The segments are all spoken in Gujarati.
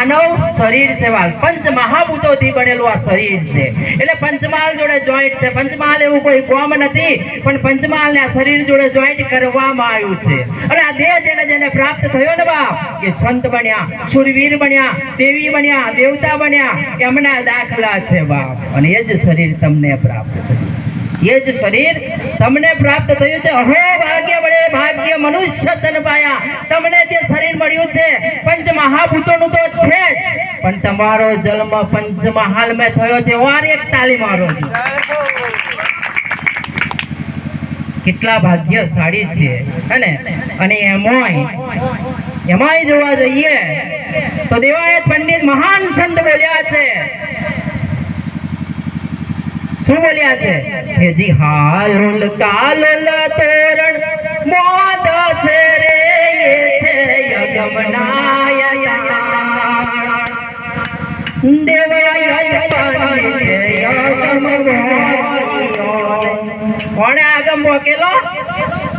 માનવ શરીર છે વાલ. પંચ મહાભૂતોથી બનેલું આ શરીર છે. એટલે પંચમહાલ જોડે જોઈન્ટ છે. પંચમહાલ એવું કોઈ કોમ નથી, પણ પંચમહાલ આ શરીર જોડે જોઈન્ટ કરવામાં આવ્યું છે. અને આ દેહ જેને જેને પ્રાપ્ત થયો ને બાપ, એ સંત બન્યા, સુરવીર બન્યા, દેવી બન્યા, દેવતા બન્યા, એમના દાખલા છે બાપ. અને એ જ શરીર તમને પ્રાપ્ત થયું. એ જ શરીર તમને પ્રાપ્ત થયું છે. અહો ભાગ્ય વડે ભાગ્ય મનુષ્ય તન પાયા. તમને જે શરીર મળ્યું છે પંચ મહાભૂતોનું તો પણ તમારો જન્મ પંચમહાલ મેં થયો છે, વાર એક તાલી મારો કેટલા ભાગ્યશાળી છે અને અને એમાંય એમાંય જોવા જઈએ, તો દેવાયત પંડિત મહાન સંત બોલ્યા છે. શું બોલ્યા છે? કે જી હાલોલ કાલોલ તોરણ મોદ છે રે છે યગમનાય કોણે આગમ મોકેલો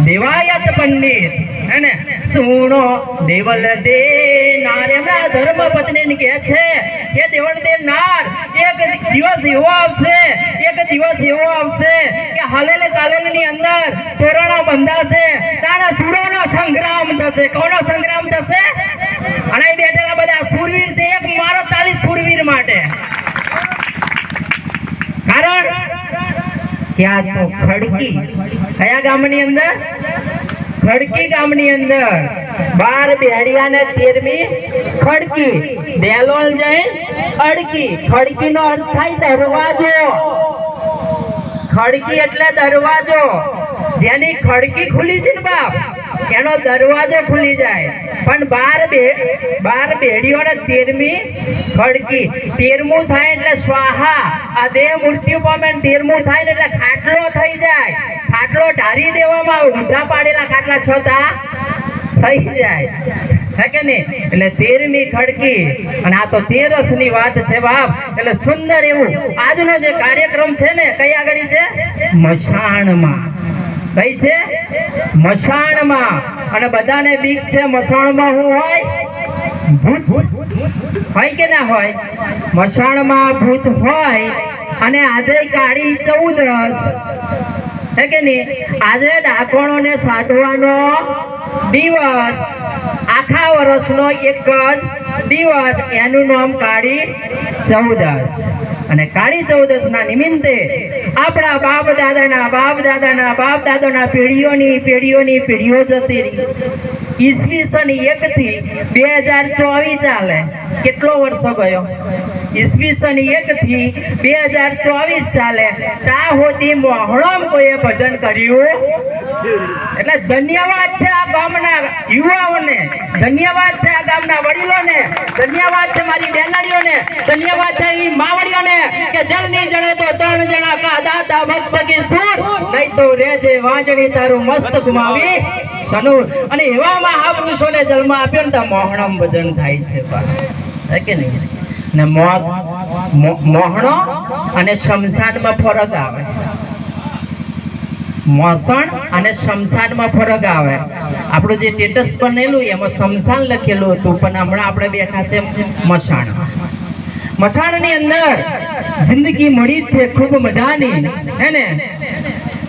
દેવાયત પંડિત. હેને સુણો, દેવલ દે નાર. એમના ધર્મ પત્ની કહે છે કે દેવલ દે નાર, એક દિવસ એવો આવશે, એક દિવસ એવો આવશે કે હાલેલે કાલેલની અંદર તોરણો બંધાશે તાણા સુરોનો સંગ્રામ થશે. કોનો સંગ્રામ થશે? અને બેઠેલા બધા સુરવીર છે એક મારો તાલી સુરવીર માટે કારણ આ તો ખડકી. કયા ગામની અંદર? ખડકી ગામની અંદર. બાર બેડિયા ને તેરમી ખડકી. દેલોલ જૈન અડકી. ખડકી નો અર્થ થાય દરવાજો ખડકી એટલે દરવાજો. જેની ખડકી ખુલી છે ને બાપ, એનો દરવાજો ખુલી જાય. પણ બાર બે, બાર બેડીઓ ને તેરમી ખડકી. તેરમું થાય એટલે સ્વાહા. આ દેહ મૃત્યુ પામે તેરમું થાય ને એટલે ખાટલો થઈ જાય. ખાટલો ઢારી દેવામાં ઊંધા પાડેલા ખાટલા છતાં થઈ જાય. હે કે નહીં? એટલે તેરમી ખડકી. અને આ તો તેરસની વાત છે બાપ. એટલે સુંદર એવું. આજનો જે કાર્યક્રમ છે ને, કઈ આગળ છે? મસાણમાં કઈ છે? મસાણમાં અને બધાને બીક છે મસાણમાં હું હોય? ભૂત. હોય કે ના હોય? મસાણમાં ભૂત હોય. અને આજે કાળી ચૌદસ હે કે નહીં? આજે ડાકોણોને સાધવાનો દિવસ. આખા વર્ષનો એક જ દિવસ એનું નામ કાળી ચૌદસ અને કાળી ચૌદસ ના નિમિત્તે આપણા બાપ દાદાના બાપ દાદાના બાપ દાદાના પેઢીઓની પેઢીઓની પેઢીઓ જતી રહી. ઈસવીસન એક થી બે હજાર ચોવીસ ચાલે. કેટલો વર્ષો ગયો? ઈસવીસન એક થી બે હજાર ચોવીસ ચાલે. તા હોતી મોહણમ કોઈએ ભજન કર્યું? એટલે ધન્યવાદ છે આ ગામના યુવાઓને. ધન્યવાદ છે આ ગામના વડીલોને. ધન્યવાદ છે મારી બેનાડીઓને. ધન્યવાદ છે એવી માવડીઓને કે જળ નહીં જણે તો ત્રણ જણા કા દાતા ભક્ત કે સુર, નહીં તો રેજે વાંજણી તારું મસ્ત ગુમાવી સનુર અને એવા મહાપુરુષોને જન્મ આપ્યો ને તો મોહણમ ભજન થાય છે. કે નહીં? ને મોજ મોહણો અને શમશાનમાં ફરક આવે. મોસણ અને શમશાનમાં ફરક આવે. આપણું જે સ્ટેટસ બનેલું એમાં શમશાન લખેલું હતું, પણ હમણાં આપણે બેઠા છે મસાણ મસાણની અંદર જિંદગી મળી છે, ખૂબ મજાની. હે ને?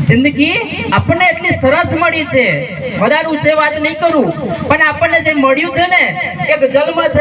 જિંદગી આપણને એટલી સરસ મળી છે. વધારે ઊંચે વાત નહીં કરું. પણ આપણને જે મળ્યું છે ને, એક જન્મ છે